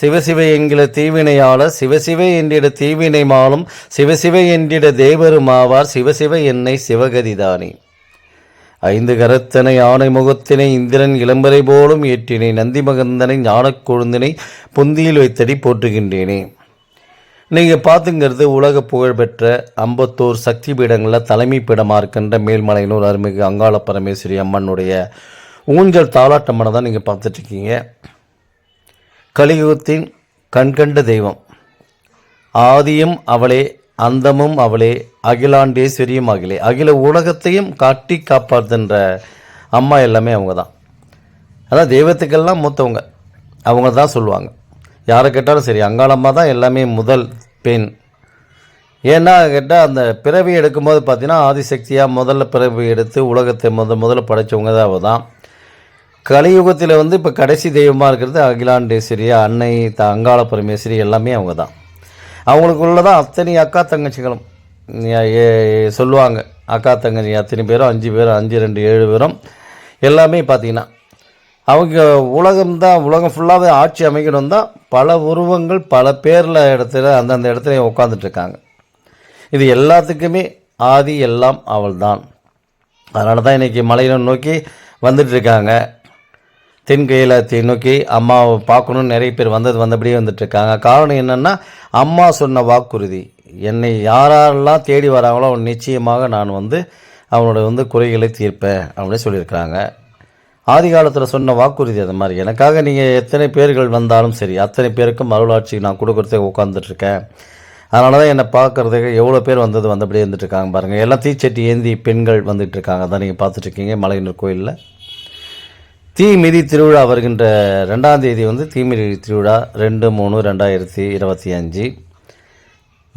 சிவசிவை என்கிற தீவினையாளர் சிவசிவை என்றிட தீவினை மாலும் சிவசிவை என்றிட தேவருமாவார் சிவசிவை என்னை சிவகதிதானே ஐந்து கரத்தனை ஆணை முகத்தினை இந்திரன் இளம்பரை போலும் ஏற்றினை நந்தி மகந்தனை ஞானக் கொழுந்தினை புந்தியில் வைத்தடி போற்றுகின்றேனே. நீங்கள் பார்த்துங்கிறது உலக புகழ்பெற்ற அம்பத்தூர் சக்தி பீடங்களில் தலைமை பீடமாக இருக்கின்ற மேல்மலையனூர் அருள்மிகு அங்காள பரமேஸ்வரி அம்மனுடைய ஊஞ்சல் தாலாட்டம்மனை தான் நீங்கள் பார்த்துட்ருக்கீங்க கலியுகத்தின் கண்கண்ட தெய்வம். ஆதியும் அவளே அந்தமும் அவளே அகிலாண்டேஸ்வரியும் அகிலே. அகில உலகத்தையும் காட்டி காப்பாற்றுன்ற அம்மா எல்லாமே அவங்க தான் அதான் தெய்வத்துக்கெல்லாம் மூத்தவங்க. அவங்க தான் சொல்லுவாங்க. யாரை கேட்டாலும் சரி அங்காளம்மா தான் எல்லாமே முதல் பெண். ஏன்னா கேட்டால் அந்த பிறவி எடுக்கும்போது பார்த்தீங்கன்னா ஆதிசக்தியாக முதல்ல பிறவி எடுத்து உலகத்தை முத முதல்ல படைச்சவங்க தான் அவள் தான் கலியுகத்தில் வந்து இப்போ கடைசி தெய்வமாக இருக்கிறது அகிலாண்டேஸ்வரி அன்னை த அங்காள பரமேஸ்வரி எல்லாமே அவங்க தான் அவங்களுக்குள்ள தான் அத்தனை அக்கா தங்கச்சிகளும் ஏ- சொல்லுவாங்க. அக்கா தங்கச்சி அத்தனை பேரும் அஞ்சு பேரும் அஞ்சு ரெண்டு ஏழு பேரும் எல்லாமே பார்த்தீங்கன்னா அவங்க உலகம் தான் உலகம் ஃபுல்லாகவே ஆட்சி அமைக்கணும் தான் பல உருவங்கள் பல பேரில் இடத்துல அந்தந்த இடத்துல உட்காந்துட்டு இருக்காங்க. இது எல்லாத்துக்குமே ஆதி எல்லாம் அவள் தான் அதனால தான் இன்றைக்கி மலையில நோக்கி வந்துட்டு இருக்காங்க. தென்கையிலத்தை நோக்கி அம்மாவை பார்க்கணும்னு நிறைய பேர் வந்தது வந்தபடியே வந்துட்டுருக்காங்க. காரணம் என்னென்னா அம்மா சொன்ன வாக்குறுதி. என்னை யாரெல்லாம் தேடி வராங்களோ அவன் நிச்சயமாக நான் வந்து அவனோட வந்து குறைகளை தீர்ப்பேன் அப்படின்னு சொல்லியிருக்கிறாங்க. ஆதி காலத்தில் சொன்ன வாக்குறுதி அது மாதிரி. எனக்காக நீங்கள் எத்தனை பேர்கள் வந்தாலும் சரி அத்தனை பேருக்கும் அருளாட்சி நான் கொடுக்குறதுக்கு உட்காந்துட்ருக்கேன் அதனால தான் என்னை பார்க்குறதுக்கு எவ்வளோ பேர் வந்தது வந்தபடியே இருந்துட்டுருக்காங்க பாருங்கள் எல்லாம் தீச்சட்டி ஏந்தி பெண்கள் வந்துட்டுருக்காங்க. அதான் நீங்கள் பார்த்துட்ருக்கீங்க மலையனூர் கோயிலில். தீமிதி திருவிழா வருகின்ற ரெண்டாம் தேதி வந்து தீமிதி திருவிழா ரெண்டு மூணு ரெண்டாயிரத்தி இருபத்தி அஞ்சு.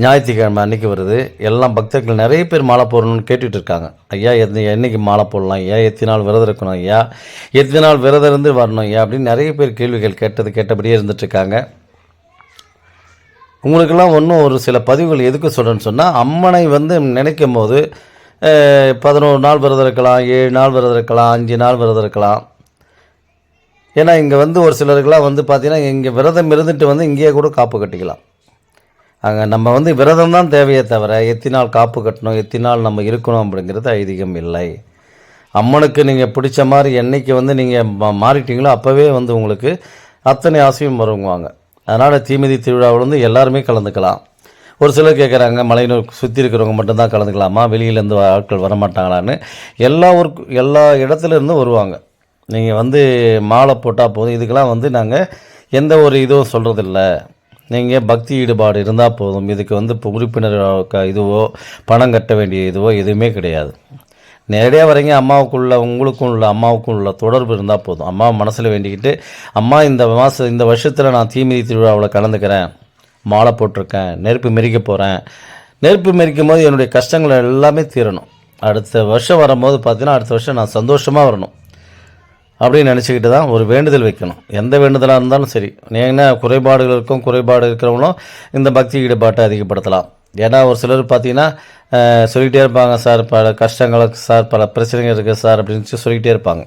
ஞாயிற்றுக்கிழமை அன்னைக்கு வருது. எல்லாம் பக்தர்கள் நிறைய பேர் மாலை போடணும்னு கேட்டுட்டு இருக்காங்க. ஐயா எந்த என்றைக்கு மாலை போடலாம் ஐயா? எத்தனை நாள் விரதம் இருக்கணும் ஐயா? எத்தனை நாள் விரதம் இருந்து வரணும் ஐயா? அப்படின்னு நிறைய பேர் கேள்விகள் கேட்டது கேட்டபடியே இருந்துட்டு இருக்காங்க. உங்களுக்கெல்லாம் ஒன்றும் ஒரு சில பதிவுகள் எதுக்கு சொல்கிறேன்னு சொன்னால் அம்மனை வந்து நினைக்கும் போது பதினோரு நாள் விரதம் இருக்கலாம் ஏழு நாள் விரதம் இருக்கலாம் அஞ்சு நாள் விரதம் இருக்கலாம். ஏன்னா இங்கே வந்து ஒரு சிலருக்கெல்லாம் வந்து பார்த்தீங்கன்னா இங்கே விரதம் இருந்துட்டு வந்து இங்கேயே கூட காப்பு கட்டிக்கலாம். அங்கே நம்ம வந்து விரதம் தான் தேவையே தவிர எத்தனை நாள் காப்பு கட்டணும் எத்தனை நாள் நம்ம இருக்கணும் அப்படிங்கிறது ஐதீகம் இல்லை. அம்மனுக்கு நீங்கள் பிடிச்ச மாதிரி என்னைக்கு வந்து நீங்கள் மாறிட்டீங்களோ அப்போவே வந்து உங்களுக்கு அத்தனை ஆசையும் வருவாங்க அதனால் தீமிதி திருவிழாவில் வந்து எல்லாருமே கலந்துக்கலாம். ஒரு சிலர் கேட்குறாங்க மலையினூர் சுற்றி இருக்கிறவங்க மட்டும்தான் கலந்துக்கலாமா? வெளியிலேருந்து ஆட்கள் வர மாட்டாங்களான்னு எல்லா ஊருக்கு எல்லா இடத்துல இருந்தும் வருவாங்க. நீங்கள் வந்து மாலை போட்டால் போதும். இதுக்கெல்லாம் வந்து நாங்கள் எந்த ஒரு இதுவும் சொல்கிறதில்ல நீங்கள் பக்தி ஈடுபாடு இருந்தால் போதும். இதுக்கு வந்து இப்போ உறுப்பினர் க- இதுவோ பணம் கட்ட வேண்டிய இதுவோ எதுவுமே கிடையாது. நேரடியாக வரீங்க அம்மாவுக்குள்ள உங்களுக்கும் உள்ள அம்மாவுக்கும் உள்ள தொடர்பு இருந்தால் போதும். அம்மா மனசில் வேண்டிக்கிட்டு அம்மா இந்த மாதம் இந்த வருஷத்தில் நான் தீமிதி திருவிழாவில் கலந்துக்கிறேன். மாலை போட்டிருக்கேன். நெருப்பு மெரிக்க போகிறேன் நெருப்பு மெரிக்கும் போது என்னுடைய கஷ்டங்கள் எல்லாமே தீரணும். அடுத்த வருஷம் வரும்போது பார்த்தீங்கன்னா அடுத்த வருஷம் நான் சந்தோஷமாக வரணும். அப்படின்னு நினச்சிக்கிட்டு தான் ஒரு வேண்டுதல் வைக்கணும். எந்த வேண்டுதலாக இருந்தாலும் சரி. என்ன குறைபாடுகள் இருக்கும் குறைபாடு இருக்கிறவங்களும் இந்த பக்தி ஈடுபாட்டை அதிகப்படுத்தலாம். ஏன்னா ஒரு சிலர் பார்த்தீங்கன்னா சொல்லிக்கிட்டே இருப்பாங்க சார் பல கஷ்டங்களுக்கு சார் பல பிரச்சனைகள் இருக்குது சார் அப்படின்னு சொல்லி சொல்லிக்கிட்டே இருப்பாங்க.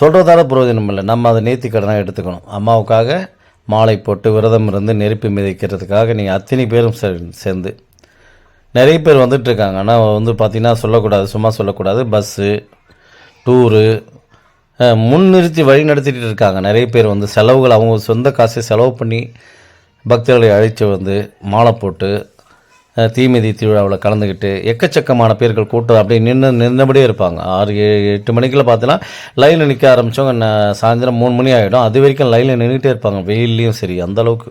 சொல்கிறதால பிரயோஜனம் இல்லை. நம்ம அதை நேர்த்தி கடனாக எடுத்துக்கணும். அம்மாவுக்காக மாலை போட்டு விரதம் இருந்து நெருப்பி மிதிக்கிறதுக்காக நீங்கள் அத்தனை பேரும் சேர்ந்து. நிறைய பேர் வந்துட்டு இருக்காங்க. ஆனால் வந்து பார்த்திங்கன்னா சொல்லக்கூடாது சும்மா சொல்லக்கூடாது. பஸ்ஸு டூரு முன்னிறுத்தி வழி நடத்திட்டு இருக்காங்க. நிறைய பேர் வந்து செலவுகள் அவங்க சொந்த காசை செலவு பண்ணி பக்தர்களை அழைத்து வந்து மாலை போட்டு தீமிதி திருவிழாவில் கலந்துக்கிட்டு எக்கச்சக்கமான பேர்கள் கூட்டம் அப்படியே நின்று நின்றபடியே இருப்பாங்க. ஆறு ஏழு எட்டு மணிக்கெல்லாம் பார்த்தீங்கன்னா லைனில் நிற்க ஆரம்பித்தவங்க சாயந்தரம் மூணு மணி ஆகிடும் அது வரைக்கும் லைனில் நின்றுட்டே இருப்பாங்க. வெயில்லையும் சரி அந்த அளவுக்கு.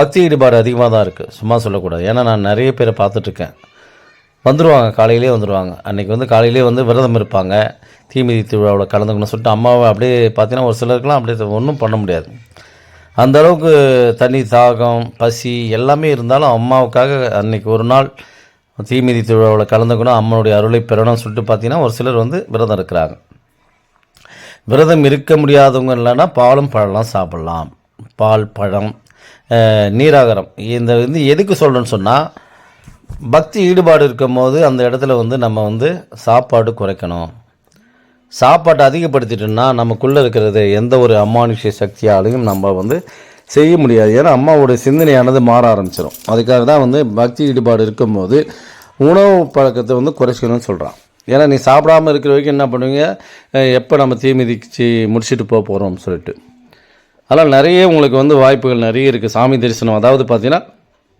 பக்தி ஈடுபாடு அதிகமாக தான் இருக்குது சும்மா சொல்லக்கூடாது. ஏன்னா நான் நிறைய பேரை பார்த்துட்ருக்கேன் வந்துடுவாங்க காலையிலே வந்துடுவாங்க அன்றைக்கி வந்து காலையிலே வந்து விரதம் இருப்பாங்க. தீமிதி திருவிழாவில் கலந்துக்கணும்னு சொல்லிட்டு அம்மாவை அப்படியே பார்த்தீங்கன்னா ஒரு சிலருக்குலாம் அப்படியே ஒன்றும் பண்ண முடியாது. அந்த அளவுக்கு தண்ணி தாகம் பசி எல்லாமே இருந்தாலும் அம்மாவுக்காக அன்னைக்கு ஒரு நாள் தீமிதி திருவிழாவில் கலந்துக்கணும் அம்மனுடைய அருளை பெறணும்னு சொல்லிட்டு பார்த்தீங்கன்னா ஒரு சிலர் வந்து விரதம் இருக்கிறாங்க. விரதம் இருக்க முடியாதவங்க இல்லைன்னா பாலும் பழம்லாம் சாப்பிட்லாம். பால் பழம் நீராகரம். இந்த வந்து எதுக்கு சொல்கிறேன்னு சொன்னால் பக்தி ஈடுபாடு இருக்கும் போது அந்த இடத்துல வந்து நம்ம வந்து சாப்பாடு குறைக்கணும். சாப்பாட்டை அதிகப்படுத்திட்டோம்னா நமக்குள்ளே இருக்கிறது எந்த ஒரு அமானுஷ்ய சக்தியாலையும் நம்ம வந்து செய்ய முடியாது. ஏன்னா அம்மாவோட சிந்தனையானது மாற ஆரம்பிச்சிடும் அதுக்காக தான் வந்து பக்தி ஈடுபாடு இருக்கும்போது உணவு பழக்கத்தை வந்து குறைச்சிக்கணும்னு சொல்கிறான் ஏன்னா நீ சாப்பிடாம இருக்கிற வரைக்கும் என்ன பண்ணுவீங்க? எப்போ நம்ம தீ மிதிச்சு முடிச்சுட்டு போக போகிறோம்னு சொல்லிட்டு. அதனால் நிறைய உங்களுக்கு வந்து வாய்ப்புகள் நிறைய இருக்குது சாமி தரிசனம் அதாவது பார்த்திங்கன்னா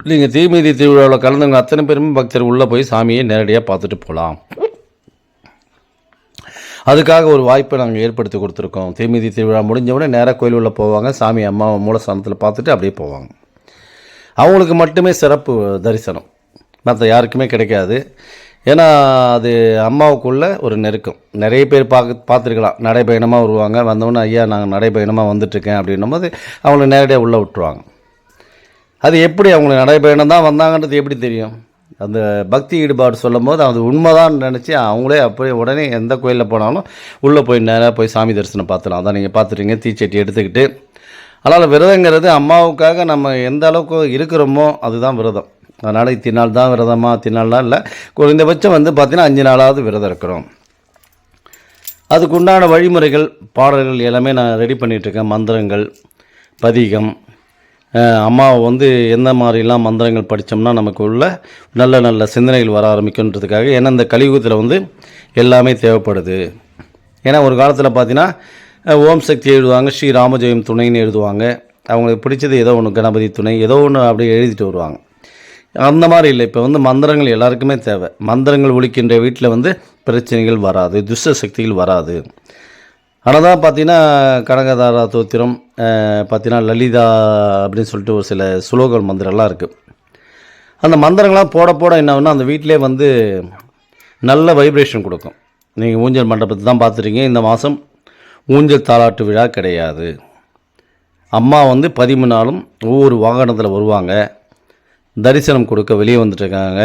நீங்கள் தீமிதி திருவிழாவில் கலந்துங்க அத்தனை பேருமே பக்தர் உள்ளே போய் சாமியை நேரடியாக பார்த்துட்டு போகலாம் அதுக்காக ஒரு வாய்ப்பை நாங்கள் ஏற்படுத்தி கொடுத்துருக்கோம். தீமிதி திருவிழா முடிஞ்சவுடனே நேராக கோயில் உள்ளே போவாங்க. சாமி அம்மா மூலஸ்தானத்தில் பார்த்துட்டு அப்படியே போவாங்க. அவங்களுக்கு மட்டுமே சிறப்பு தரிசனம். மற்ற யாருக்குமே கிடைக்காது. ஏன்னா அது அம்மாவுக்குள்ள ஒரு நெருக்கம். நிறைய பேர் பார்க்க பார்த்துருக்கலாம். நடைபயணமாக வருவாங்க. வந்தவொடனே ஐயா நாங்கள் நடைபயணமாக வந்துட்டுருக்கேன் அப்படின்னும் போது அவங்கள நேரடியாக உள்ளே விட்டுருவாங்க. அது எப்படி அவங்களுக்கு நடைபயணம் தான் வந்தாங்கன்றது எப்படி தெரியும்? அந்த பக்தி ஈடுபாடு சொல்லும் போது அது உண்மைதான் நினச்சி அவங்களே அப்படியே உடனே எந்த கோயிலில் போனாலும் உள்ளே போய் நேராக போய் சாமி தரிசனம் பார்த்துலாம். அதான் நீங்கள் பார்த்துட்டீங்க தீச்சட்டி எடுத்துக்கிட்டு. அதனால் விரதங்கிறது அம்மாவுக்காக நம்ம எந்த அளவுக்கு இருக்கிறோமோ அதுதான் விரதம். அதனால் இத்தினாள் தான் விரதமாக தின்னாள்லாம் இல்லை. குறைந்தபட்சம் வந்து பார்த்தீங்கன்னா அஞ்சு நாளாவது விரதம் இருக்கிறோம். அதுக்குண்டான வழிமுறைகள் பாடல்கள் எல்லாமே நான் ரெடி பண்ணிகிட்ருக்கேன் மந்திரங்கள் பதிகம் அம்மாவை வந்து எந்த மாதிரிலாம் மந்திரங்கள் படித்தோம்னா நமக்கு உள்ள நல்ல நல்ல சிந்தனைகள் வர ஆரம்பிக்குன்றதுக்காக ஏன்னா இந்த கலியுகத்தில் வந்து எல்லாமே தேவைப்படுது. ஏன்னா ஒரு காலத்தில் பார்த்தீங்கன்னா ஓம் சக்தி எழுதுவாங்க ஸ்ரீ ராமஜெயம் துணைன்னு எழுதுவாங்க. அவங்களுக்கு பிடிச்சது ஏதோ ஒன்று கணபதி துணை ஏதோ ஒன்று அப்படியே எழுதிட்டு வருவாங்க. அந்த மாதிரி இல்லை இப்போ வந்து மந்திரங்கள் எல்லாருக்குமே தேவை. மந்திரங்கள் ஒழிக்கின்ற வீட்டில் வந்து பிரச்சனைகள் வராது துஷ்ட சக்திகள் வராது. ஆனால் தான் பார்த்தீங்கன்னா கனகதாரா தோத்திரம் பார்த்தீங்கன்னா லலிதா அப்படின்னு சொல்லிட்டு ஒரு சில சுலோகல் மந்திரம்லாம் இருக்குது அந்த மந்திரங்கள்லாம் போட போட என்ன அந்த வீட்டிலே வந்து நல்ல வைப்ரேஷன் கொடுக்கும். நீங்கள் ஊஞ்சல் மண்டபத்தை தான் பார்த்துருக்கீங்க இந்த மாதம் ஊஞ்சல் தாலாட்டு விழா கிடையாது. அம்மா வந்து பதிமூணு நாளும் ஒவ்வொரு வாகனத்தில் வருவாங்க. தரிசனம் கொடுக்க வெளியே வந்துட்டுருக்காங்க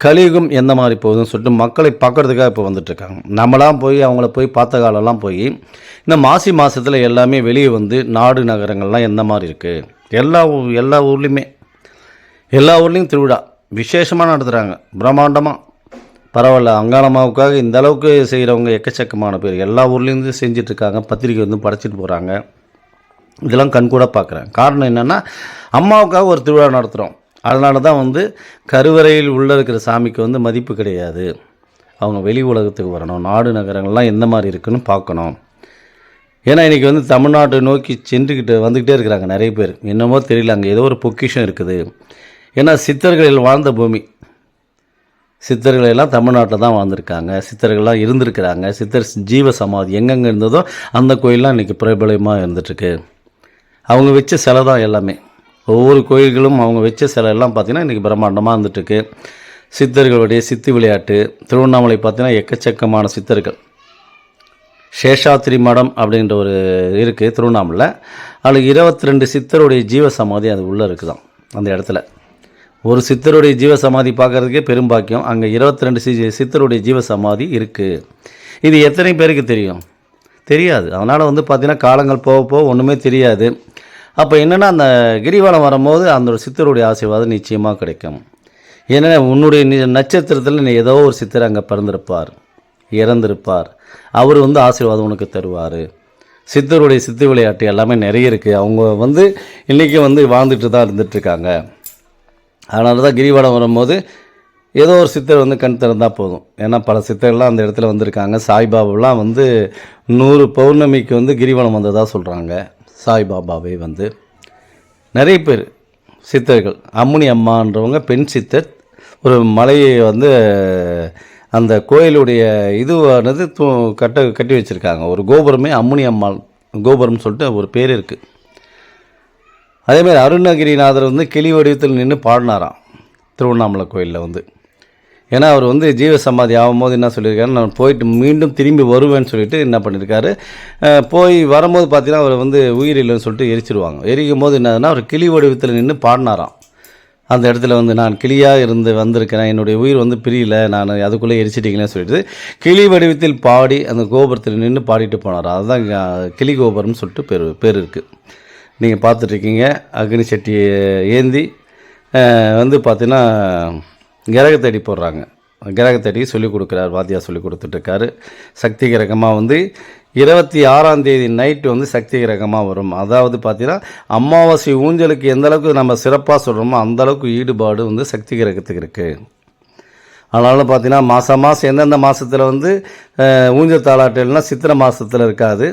கலியுகம் எந்த மாதிரி போகுதுன்னு சொல்லிட்டு மக்களை பார்க்கறதுக்காக இப்போ வந்துட்டுருக்காங்க. நம்மளாம் போய் அவங்கள போய் பார்த்த காலம்லாம் போய் இந்த மாசி மாதத்தில் எல்லாமே வெளியே வந்து நாடு நகரங்கள்லாம் எந்த மாதிரி இருக்குது எல்லா எல்லா ஊர்லேயுமே. எல்லா ஊர்லேயும் திருவிழா விசேஷமாக நடத்துகிறாங்க பிரம்மாண்டமாக பரவாயில்ல அங்காளம்மாவுக்காக இந்த அளவுக்கு செய்கிறவங்க எக்கச்சக்கமான பேர். எல்லா ஊர்லேருந்து செஞ்சிட்ருக்காங்க பத்திரிக்கை வந்து படைச்சிட்டு போகிறாங்க இதெல்லாம் கண்கூட பார்க்குறேன் காரணம் என்னென்னா அம்மாவுக்காக ஒரு திருவிழா நடத்துகிறோம் அதனால தான் வந்து கருவறையில் உள்ளே இருக்கிற சாமிக்கு வந்து மதிப்பு கிடையாது. அவங்க வெளி உலகத்துக்கு வரணும். நாடு நகரங்கள்லாம் எந்த மாதிரி இருக்குன்னு பார்க்கணும். ஏன்னா இன்றைக்கி வந்து தமிழ்நாட்டை நோக்கி சென்றுக்கிட்டு வந்துக்கிட்டே இருக்கிறாங்க நிறைய பேர். என்னமோ தெரியல அங்கே ஏதோ ஒரு பொக்கிஷம் இருக்குது. ஏன்னா சித்தர்களில் வாழ்ந்த பூமி. சித்தர்கள் எல்லாம் தமிழ்நாட்டில் தான் வாழ்ந்திருக்காங்க. சித்தர்கள்லாம் இருந்திருக்கிறாங்க. சித்தர் ஜீவ சமாதி எங்கெங்கே இருந்ததோ அந்த கோயிலெலாம் இன்றைக்கி பிரபலமாக இருந்துகிட்ருக்கு அவங்க வச்ச சிலை தான் எல்லாமே. ஒவ்வொரு கோயில்களும் அவங்க வச்ச சிலை எல்லாம் பார்த்திங்கன்னா இன்றைக்கி பிரம்மாண்டமாக இருந்துட்டுருக்கு. சித்தர்களுடைய சித்து விளையாட்டு திருவண்ணாமலை பார்த்தீங்கன்னா எக்கச்சக்கமான சித்தர்கள். சேஷாத்திரி மடம் அப்படின்ற ஒரு இருக்குது திருவண்ணாமலை அதில் இருபத்தி ரெண்டு சித்தருடைய ஜீவ சமாதி அது உள்ளே இருக்குதான் அந்த இடத்துல. ஒரு சித்தருடைய ஜீவ சமாதி பார்க்கறதுக்கே பெரும்பாக்கியம் அங்கே இருபத்தி ரெண்டு சி சித்தருடைய ஜீவ சமாதி இருக்குது இது எத்தனை பேருக்கு தெரியும்? தெரியாது. அதனால் வந்து பார்த்திங்கன்னா காலங்கள் போக போக ஒன்றுமே தெரியாது. அப்போ என்னென்னா அந்த கிரிவலம் வரும்போது அந்த சித்தருடைய ஆசீர்வாதம் நிச்சயமாக கிடைக்கும். ஏன்னா உன்னுடைய நி- நட்சத்திரத்தில் நீ ஏதோ ஒரு சித்தர் அங்கே பிறந்திருப்பார் இறந்திருப்பார். அவர் வந்து ஆசீர்வாதம் உனக்கு தருவார். சித்தருடைய சித்து விளையாட்டு எல்லாமே நிறைய இருக்குது அவங்க வந்து இன்றைக்கி வந்து வாழ்ந்துட்டு தான் இருந்துகிட்ருக்காங்க அதனால தான் கிரிவலம் வரும்போது ஏதோ ஒரு சித்தர் வந்து கண் திறந்தால் போதும். ஏன்னா பல சித்தர்லாம் அந்த இடத்துல வந்திருக்காங்க. சாய்பாபாலாம் வந்து நூறு பௌர்ணமிக்கு வந்து கிரிவலம் வந்ததாக சொல்கிறாங்க சாய்பாபாவை வந்து நிறைய பேர் சித்தர்கள் அம்முனி அம்மான்றவங்க பெண் சித்தர் ஒரு மலையை வந்து அந்த கோயிலுடைய இதுவானது தூ கட்ட கட்டி வச்சுருக்காங்க. ஒரு கோபுரமே அம்முனி அம்மாள் கோபுரம்னு சொல்லிட்டு ஒரு பேர் இருக்குது அதேமாதிரி அருணகிரிநாதர் வந்து கிளி வடிவத்தில் நின்று பாடினாராம் திருவண்ணாமலை கோயிலில் வந்து. ஏன்னா அவர் வந்து ஜீவ சமாதி ஆகும்போது என்ன சொல்லியிருக்காரு நான் போயிட்டு மீண்டும் திரும்பி வருவேன்னு சொல்லிட்டு என்ன பண்ணியிருக்காரு. போய் வரும்போது பார்த்தீங்கன்னா அவர் வந்து உயிர் இல்லைன்னு சொல்லிட்டு எரிச்சிருவாங்க. எரிக்கும் போது என்னதுன்னா அவர் கிளி வடிவத்தில் நின்று பாடினாராம். அந்த இடத்துல வந்து நான் கிளியாக இருந்து வந்திருக்கிறேன். என்னுடைய உயிர் வந்து பிரியல நான் அதுக்குள்ளே எரிச்சிட்டிங்களேன்னு சொல்லிட்டு கிளி வடிவத்தில் பாடி அந்த கோபுரத்தில் நின்று பாடிட்டு போனார் அதுதான் கிளி கோபுரம்னு சொல்லிட்டு பேர் பேர் இருக்குது நீங்கள் பார்த்துட்ருக்கீங்க அக்னி சட்டியை ஏந்தி வந்து பார்த்தீங்கன்னா கிரகத்தடி போடுறாங்க. கிரகத்தடி சொல்லிக் கொடுக்குறாரு வாத்தியார் சொல்லி கொடுத்துட்ருக்காரு. சக்தி கிரகமாக வந்து இருபத்தி ஆறாம் தேதி நைட்டு வந்து சக்தி கிரகமாக வரும். அதாவது பார்த்தீங்கன்னா அமாவாசை ஊஞ்சலுக்கு எந்த அளவுக்கு நம்ம சிறப்பாக சொல்கிறோமோ அந்தளவுக்கு ஈடுபாடு வந்து சக்தி கிரகத்துக்கு இருக்குது அதனால பார்த்தீங்கன்னா மாதம் மாதம் எந்தெந்த மாதத்தில் வந்து ஊஞ்சல் தாளாட்டல்னால் சித்திரை மாதத்தில் இருக்காது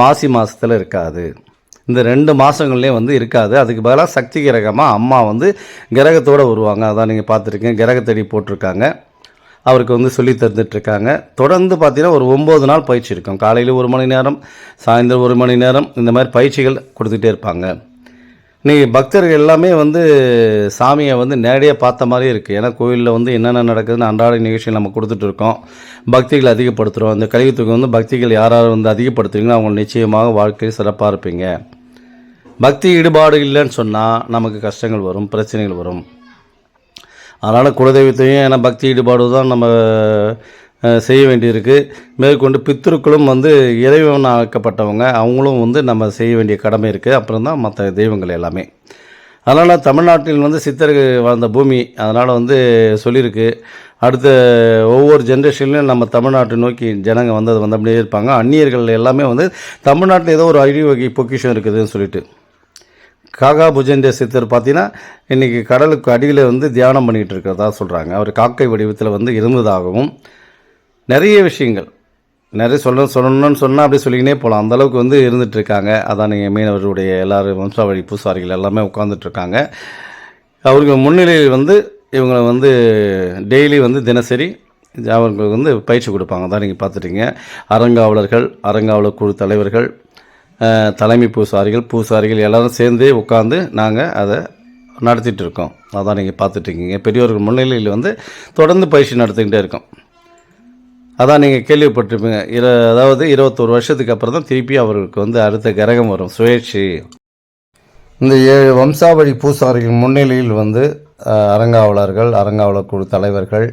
மாசி மாதத்தில் இருக்காது. இந்த ரெண்டு மாதங்கள்லேயும் வந்து இருக்காது. அதுக்கு பதிலாக சக்தி கிரகமாக அம்மா வந்து கிரகத்தோடு வருவாங்க. அதான் நீங்கள் பார்த்துருக்கீங்க. கிரகத்தடி போட்டிருக்காங்க. அவருக்கு வந்து சொல்லி தந்துட்டுருக்காங்க. தொடர்ந்து பார்த்தீங்கன்னா ஒரு ஒம்பது நாள் பயிற்சி இருக்கும். காலையில் ஒரு மணி நேரம் சாயந்தரம் ஒரு மணி நேரம் இந்த மாதிரி பயிற்சிகள் கொடுத்துட்டே இருப்பாங்க. இன்றைக்கி பக்தர்கள் எல்லாமே வந்து சாமியை வந்து நேரடியாக பார்த்த மாதிரி இருக்குது ஏன்னா கோயிலில் வந்து என்னென்ன நடக்குதுன்னு அன்றாட நிகழ்ச்சிகள் நம்ம கொடுத்துட்டு இருக்கோம். பக்திகள் அதிகப்படுத்துகிறோம் இந்த கலியுகத்துக்கு வந்து பக்திகள் யார் யார் வந்து அதிகப்படுத்துறீங்களோ அவங்க நிச்சயமாக வாழ்க்கையில் சிறப்பாக இருப்பீங்க. பக்தி ஈடுபாடு இல்லைன்னு சொன்னால் நமக்கு கஷ்டங்கள் வரும் பிரச்சனைகள் வரும். அதனால் குலதெய்வத்தையும் ஏன்னா பக்தி ஈடுபாடு தான் நம்ம செய்ய வேண்டியிருக்கு. மேற்கொண்டு பித்திருக்களும் வந்து இறைவனாக்கப்பட்டவங்க. அவங்களும் வந்து நம்ம செய்ய வேண்டிய கடமை இருக்குது அப்புறம் தான் மற்ற தெய்வங்கள் எல்லாமே. அதனால் தமிழ்நாட்டில் வந்து சித்தர்கள் வாழ்ந்த பூமி. அதனால் வந்து சொல்லியிருக்கு. அடுத்த ஒவ்வொரு ஜென்ரேஷன்லையும் நம்ம தமிழ்நாட்டை நோக்கி ஜனங்க வந்து அது அப்படியே இருப்பாங்க. அந்நியர்கள் எல்லாமே வந்து தமிழ்நாட்டில் ஏதோ ஒரு அழிவகை பொக்கிஷம் இருக்குதுன்னு சொல்லிட்டு. காகா புஜேந்திர சித்தர் பார்த்தீங்கன்னா இன்றைக்கி கடலுக்கு அடியில் வந்து தியானம் பண்ணிகிட்டு இருக்கிறதா சொல்கிறாங்க அவர் காக்கை வடிவத்தில் வந்து இருந்ததாகவும் நிறைய விஷயங்கள். நிறைய சொல்ல சொல்லணும்னு சொன்னால் அப்படியே சொல்லிக்கினே போகலாம் அந்த அளவுக்கு வந்து இருந்துகிட்ருக்காங்க அதான் நீங்கள் மீனவர்களுடைய எல்லாரும் வம்சாவளி பூசாரிகள் எல்லாமே உட்காந்துட்ருக்காங்க அவருக்கு முன்னிலையில் வந்து இவங்களை வந்து டெய்லி வந்து தினசரி அவங்களுக்கு வந்து பயிற்சி கொடுப்பாங்க. அதான் நீங்கள் பார்த்துட்டீங்க. அறங்காவலர்கள் அறங்காவலர் குழு தலைவர்கள் தலைமை பூசாரிகள் பூசாரிகள் எல்லோரும் சேர்ந்து உட்காந்து நாங்கள் அதை நடத்திட்டு இருக்கோம் அதான் நீங்கள் பார்த்துட்ருக்கீங்க பெரியவர்கள் முன்னிலையில் வந்து தொடர்ந்து பயிற்சி நடத்திக்கிட்டே இருக்கோம். அதான் நீங்கள் கேள்விப்பட்டிருப்பீங்க. இரு அதாவது இருபத்தோரு வருஷத்துக்கு அப்புறம் தான் திருப்பி அவருக்கு வந்து அடுத்த கிரகம் வரும் சுயேட்சி. இந்த ஏழு வம்சாவளி பூசாரிகள் முன்னிலையில் வந்து அரங்காவலர்கள் அரங்காவலர் குழு தலைவர்கள்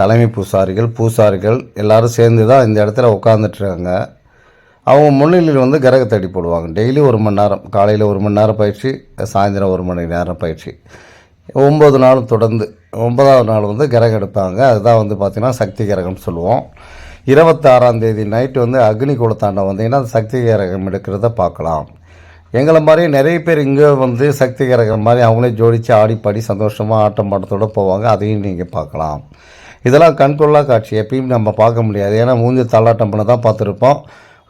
தலைமை பூசாரிகள் பூசாரிகள் எல்லாரும் சேர்ந்து தான் இந்த இடத்துல உட்காந்துட்ருக்காங்க அவங்க முன்னிலையில் வந்து கிரகத்தடி போடுவாங்க. டெய்லி ஒரு மணி நேரம் காலையில் ஒரு மணி நேரம் பயிற்சி சாயந்தரம் ஒரு மணி நேரம் பயிற்சி. ஒம்பது நாள் தொடர்ந்து ஒன்பதாவது நாள் வந்து கிரகம் எடுப்பாங்க. அதுதான் வந்து பார்த்திங்கன்னா சக்தி கிரகம்னு சொல்லுவோம். இருபத்தாறாம் தேதி நைட்டு வந்து அக்னி குலத்தாண்டம் வந்தீங்கன்னா அந்த சக்தி கிரகம் எடுக்கிறத பார்க்கலாம். எங்களை மாதிரி நிறைய பேர் இங்கே வந்து சக்தி கிரகம் மாதிரி அவங்களே ஜோடித்து ஆடி பாடி சந்தோஷமாக ஆட்டம் பாட்டத்தோடு போவாங்க. அதையும் நீங்கள் பார்க்கலாம். இதெல்லாம் கண்கொள்ளா காட்சி. எப்பயும் நம்ம பார்க்க முடியாது. ஏன்னா மூஞ்சி தள்ளாட்டம் பண்ண தான் பார்த்துருப்போம்.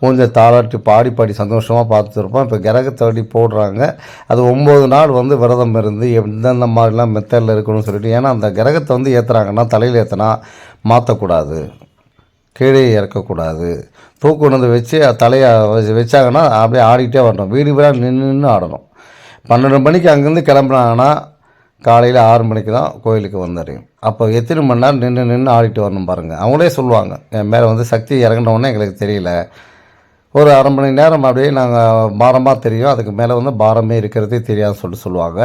கொஞ்சம் தாளாட்டி பாடி பாடி சந்தோஷமாக பார்த்துருப்போம் இப்போ கிரகத்தடி போடுறாங்க. அது ஒம்பது நாள் வந்து விரதம் இருந்து எந்தெந்த மாதிரிலாம் மெத்தடில் இருக்கணும்னு சொல்லிட்டு ஏன்னா அந்த கிரகத்தை வந்து ஏற்றுறாங்கன்னா தலையில் ஏற்றினா மாற்றக்கூடாது கீழே இறக்கக்கூடாது. தூக்கு கொண்டு வந்து வச்சு தலையை வச்சு- வச்சாங்கன்னா அப்படியே ஆடிக்கிட்டே வரணும். வீடு வீடாக நின்று நின்று ஆடணும். பன்னெண்டு மணிக்கு அங்கேருந்து கிளம்புனாங்கன்னா காலையில் ஆறு மணிக்கு தான் கோயிலுக்கு வந்துடும் அப்போ எத்தனை மணி நேரம் நின்று நின்று ஆடிட்டு வரணும் பாருங்கள் அவங்களே சொல்லுவாங்க என் மேலே வந்து சக்தி இறங்கினோடனே எங்களுக்கு தெரியல. ஒரு அரை மணி நேரம் அப்படியே நாங்கள் பாரமாக தெரியும். அதுக்கு மேலே வந்து பாரமே இருக்கிறதே தெரியாதுன்னு சொல்லிட்டு சொல்லுவாங்க.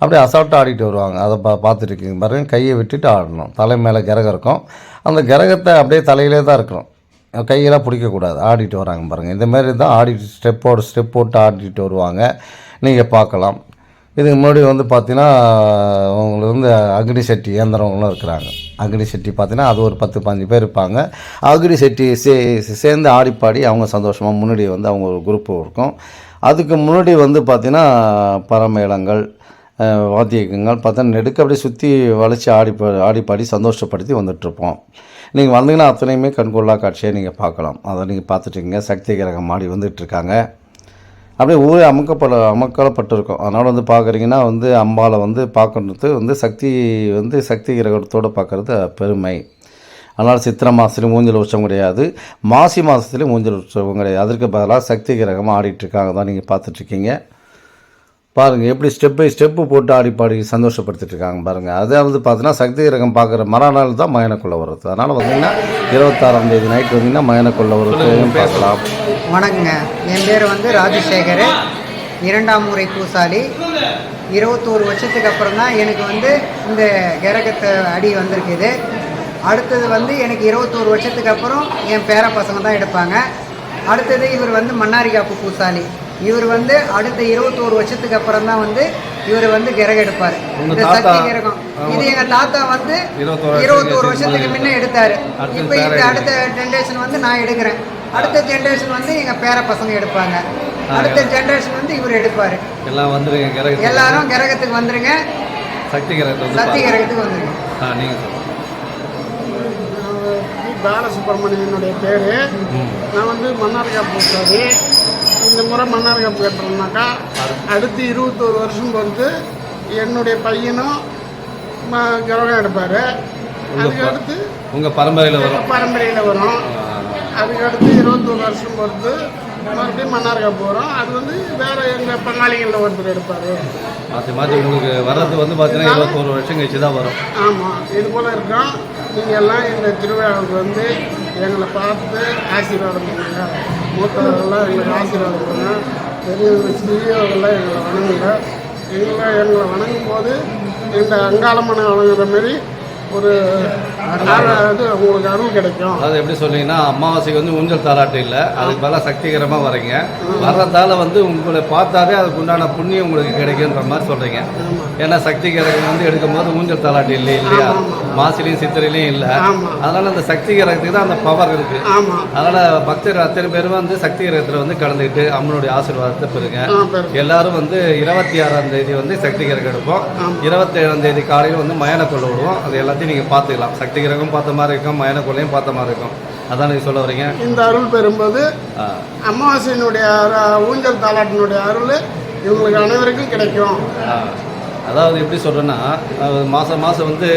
அப்படியே அசால்ட்டாக ஆடிட்டு வருவாங்க. அதை பா பார்த்துட்ருக்கீங்க பாருங்க. கையை விட்டுட்டு ஆடணும். தலை மேலே கிரகம் இருக்கும். அந்த கிரகத்தை அப்படியே தலையிலே தான் இருக்கணும். கையெல்லாம் பிடிக்கக்கூடாது. ஆடிட்டு வராங்க பாருங்கள் இந்த மாதிரி தான் ஆடிட்டு ஸ்டெப்போட ஸ்டெப் போட்டு ஆடிட்டு வருவாங்க. நீங்கள் பார்க்கலாம். இதுக்கு முன்னாடி வந்து பார்த்தீங்கன்னா அவங்களுக்கு வந்து அக்னி செட்டி இயந்திரவங்களும் இருக்கிறாங்க. அக்னி செட்டி பார்த்தீங்கன்னா அது ஒரு பத்து பதினஞ்சு பேர் இருப்பாங்க. அக்னி செட்டி சே சேர்ந்து ஆடிப்பாடி அவங்க சந்தோஷமாக முன்னாடி வந்து அவங்க ஒரு குரூப்பு இருக்கும். அதுக்கு முன்னாடி வந்து பார்த்திங்கன்னா பரமேளங்கள் வாத்தியங்கள் பார்த்தா நெடுக்க அப்படியே சுற்றி வளைச்சி ஆடி ஆடிப்பாடி ஆடி பாடி சந்தோஷப்படுத்தி வந்துட்டுருப்போம். நீங்கள் வந்தீங்கன்னா அத்தனையுமே கண்கொள்ளா காட்சியை நீங்கள் பார்க்கலாம். அதை நீங்கள் பார்த்துட்டீங்க சக்தி கிரகம் ஆடி வந்துட்டுருக்காங்க. அப்படியே ஊரே அமுக்கப்பட அமக்கலப்பட்டிருக்கும் அதனால் வந்து பார்க்குறீங்கன்னா வந்து அம்பாவை வந்து பார்க்கறது வந்து சக்தி வந்து சக்தி கிரகத்தோடு பார்க்குறது பெருமை. அதனால் சித்திரை மாதத்துலேயும் ஊஞ்சல் உற்சவம் கிடையாது. மாசி மாதத்துலேயும் ஊஞ்சல் உற்சவம் கிடையாது. அதற்கு பதிலாக சக்தி கிரகம் ஆடிட்டுருக்காங்க. தான் நீங்கள் பார்த்துட்ருக்கீங்க. பாருங்கள் எப்படி ஸ்டெப் பை ஸ்டெப்பு போட்டு ஆடி பாடி சந்தோஷப்படுத்திட்டுருக்காங்க பாருங்கள் அதாவது பார்த்தீங்கன்னா சக்தி கிரகம் பார்க்குற மறுநாள் தான் மயனக்குள்ளே வருது அதனால் பார்த்தீங்கன்னா இருபத்தாறாம் தேதி நைட் வந்தீங்கன்னா மயனக்குள்ளே வருது பார்க்கலாம். வணக்கங்க. என் பேர் வந்து ராஜசேகர். இரண்டாம் முறை பூசாலி. இருபத்தோரு வருஷத்துக்கு அப்புறம் தான் எனக்கு வந்து இந்த கிரகத்தை அடி வந்திருக்குது. அடுத்தது வந்து எனக்கு இருபத்தோரு வருஷத்துக்கு அப்புறம் என் பேர பசங்க தான் எடுப்பாங்க. அடுத்தது இவர் வந்து மன்னாரிகாப்பு பூசாலி. இவர் வந்து அடுத்த இருபத்தோரு வருஷத்துக்கு அப்புறம் தான் வந்து இவர் வந்து கிரகம் எடுப்பார். இந்த சக்தி கிரகம். இது எங்க தாத்தா வந்து இருபத்தோரு வருஷத்துக்கு முன்ன எடுத்தாரு. இப்போ இந்த அடுத்த ஜென்ரேஷன் வந்து நான் எடுக்கிறேன். அடுத்த ஜென்ரேஷன் வந்து எங்க பேர பசங்க எடுப்பாங்க. அடுத்த ஜென்ரேஷன் வந்து இவர் எடுப்பாரு. எல்லாம் வந்துருங்க கிரகத்துக்கு எல்லாரும் கிரகத்துக்கு வந்துருங்க. சக்தி கிரகத்தை வந்து சக்தி. கிரகத்துக்கு வந்துருங்க. ஆ நீங்கள் பாலசுப்ரமணியனுடைய பேர். நான் வந்து மன்னார்காப்பு பூசாரி இந்த முறை மன்னார்காப்பு கட்டுறோம்னாக்கா அடுத்து இருபத்தோரு வருஷம் பொறுத்து என்னுடைய பையனும் ம- கிரகம் எடுப்பார். அதுக்கு அடுத்து உங்கள் பரம்பரையில் வரும். பரம்பரையில் வரும். அதுக்கு அடுத்து இருபத்தோரு வருஷம் பொறுத்து மறுபடியும் மன்னார்காப்பு வரும் அது வந்து வேற எங்கள் பங்காளிகளில் ஒருத்தர் எடுப்பார் மாற்றி மாற்றி உங்களுக்கு வர்றது வந்து பார்த்தீங்கன்னா இருபத்தோரு வருஷம் கழிச்சு தான் வரும். ஆமாம் இது போல் இருக்கோம். நீங்கள் எல்லாம் இந்த திருவிழாவுக்கு வந்து எங்களை பார்த்து ஆசீர்வாதம் பண்ணுங்க. மூத்தவர்கள்லாம் எங்களுக்கு ஆசீர்வாதம் பண்ணுங்க. பெரியவங்க சிறியவர்கள்லாம் எங்களை வணங்குங்க. எங்களை எங்களை வணங்கும் போது இந்த அங்காளம்மனை வணங்குற மாதிரி ஒரு இது உங்களுக்கு அருள் கிடைக்கும். அதாவது எப்படி சொன்னீங்கன்னா அமாவாசைக்கு வந்து ஊஞ்சல் தாலாட்டு இல்லை. அதுக்கு பதிலாக சக்திகரமாக வரீங்க வர்றதால வந்து உங்களை பார்த்தாலே அதுக்கு உண்டான புண்ணியம் உங்களுக்கு கிடைக்குன்ற மாதிரி சொல்கிறீங்க ஏன்னா சக்தி கிரகம் வந்து எடுக்கும்போது ஊஞ்சல் தாலாட்டு இல்லை இல்லையா? மாசிலையும் சித்திரையிலையும் இல்லை. அதனால் அந்த சக்தி கிரகத்துக்கு தான் அந்த பவர் இருக்குது ஆமாம் அதனால் பக்தர் அத்தனை பேரும் வந்து சக்தி கிரகத்தில் வந்து கலந்துக்கிட்டு அம்மனுடைய ஆசீர்வாதத்தை பெறுங்க. எல்லாரும் வந்து இருபத்தி ஆறாம் தேதி வந்து சக்தி கிரகம் எடுப்போம். இருபத்தி ஏழாம் தேதி காலையில் வந்து மயான கொள்ள விடுவோம். அது எல்லாத்தையும் நீங்கள் பார்த்துக்கலாம். சக்தி கிரகம் பார்த்த மாதிரி இருக்கும் மயான கொள்ளையும் பார்த்த மாதிரி இருக்கும். அதான் நீங்கள் சொல்ல வரீங்க. இந்த அருள் பெறும்போது அமாவாசையினுடைய ஊஞ்சல் தாலாட்டினுடைய அருள் இவங்களுக்கு அனைவருக்கும் கிடைக்கும். அதாவது எப்படி சொல்கிறேன்னா மாதம் மாதம் வந்து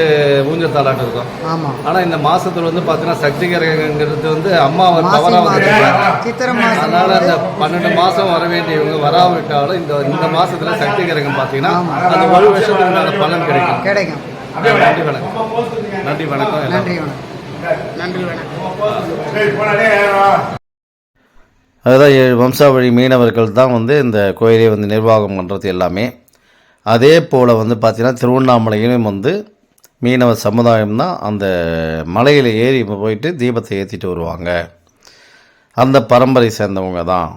ஊஞ்சல் தாலாட்டு இருக்கும். ஆமாம் ஆனால் இந்த மாதத்துல வந்து பார்த்தீங்கன்னா சக்தி கிரகங்கிறது வந்து அம்மா மாசி பவராக வந்து மாதம் சித்திரை மாதம். அதனால அந்த பன்னெண்டு மாசம் வர வேண்டியவங்க வராவிட்டாலும் இந்த இந்த மாசத்துல சக்தி கிரகம் பார்த்தீங்கன்னா அந்த ஒரு வருஷத்துக்கு பலன் கிடைக்கும். கிடைக்கும். நன்றி வணக்கம். நன்றி வணக்கம் நன்றி வணக்கம். நன்றி வணக்கம். அதுதான் ஏழு வம்சாவழி மீனவர்கள் தான் வந்து இந்த கோயிலை வந்து நிர்வாகம் பண்ணுறது எல்லாமே. அதே போல் வந்து பார்த்திங்கன்னா திருவண்ணாமலையிலும் வந்து மீனவ சமுதாயம் தான் அந்த மலையில் ஏறி போயிட்டு தீபத்தை ஏற்றிட்டு வருவாங்க. அந்த பரம்பரை சேர்ந்தவங்க தான்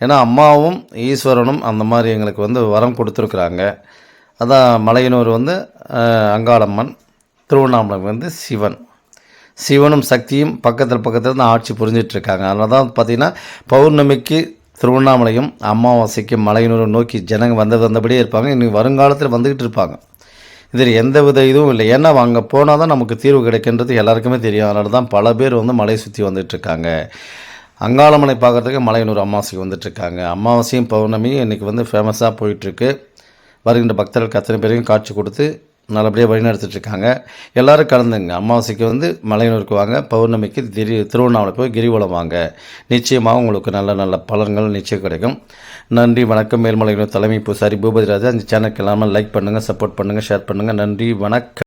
ஏன்னா அம்மாவும் ஈஸ்வரனும் அந்த மாதிரி எங்களுக்கு வந்து வரம் கொடுத்துருக்குறாங்க. அதான் மலையனூர் வந்து அங்காளம்மன் திருவண்ணாமலை வந்து சிவன். சிவனும் சக்தியும் பக்கத்தில் பக்கத்தில் தான் ஆட்சி புரிஞ்சிட்ருக்காங்க அதனால தான் பார்த்தீங்கன்னா பௌர்ணமிக்கு திருவண்ணாமலையும் அமாவாசைக்கும் மலையனூரும் நோக்கி ஜனங்க வந்தது வந்தபடியே இருப்பாங்க. இன்னும் வருங்காலத்தில் வந்துக்கிட்டு இருப்பாங்க. இதில் எந்த வித இதுவும் இல்லை. ஏன்னா அங்கே போனால் தான் நமக்கு தீர்வு கிடைக்கின்றது எல்லாருக்குமே தெரியும். அதனால தான் பல பேர் வந்து மலையை சுற்றி வந்துட்டுருக்காங்க அங்காளமலை பார்க்குறதுக்கு மலையனூர் அமாவாசைக்கு வந்துட்டுருக்காங்க அமாவாசையும் பௌர்ணமியும் இன்றைக்கி வந்து ஃபேமஸாக போயிட்டுருக்கு வருகின்ற பக்தர்களுக்கு அத்தனை பேரையும் காட்சி கொடுத்து நல்லபடியாக வழிநடத்திட்டுருக்காங்க இருக்காங்க. எல்லாரும் கலந்துங்க. அமாவாசைக்கு வந்து மலையனூருக்கு வாங்க பௌர்ணமிக்கு திரு திருவண்ணாமலை போய் கிரிவலம் வாங்க. நிச்சயமாக உங்களுக்கு நல்ல நல்ல பலன்கள் நிச்சயம் கிடைக்கும். நன்றி வணக்கம். மேல்மலையனூர் தலைமை பூசாரி பூபதி ராஜா. இந்த சேனலுக்கு எல்லாமே லைக் பண்ணுங்கள் சப்போர்ட் பண்ணுங்கள் ஷேர் பண்ணுங்கள் நன்றி வணக்கம்.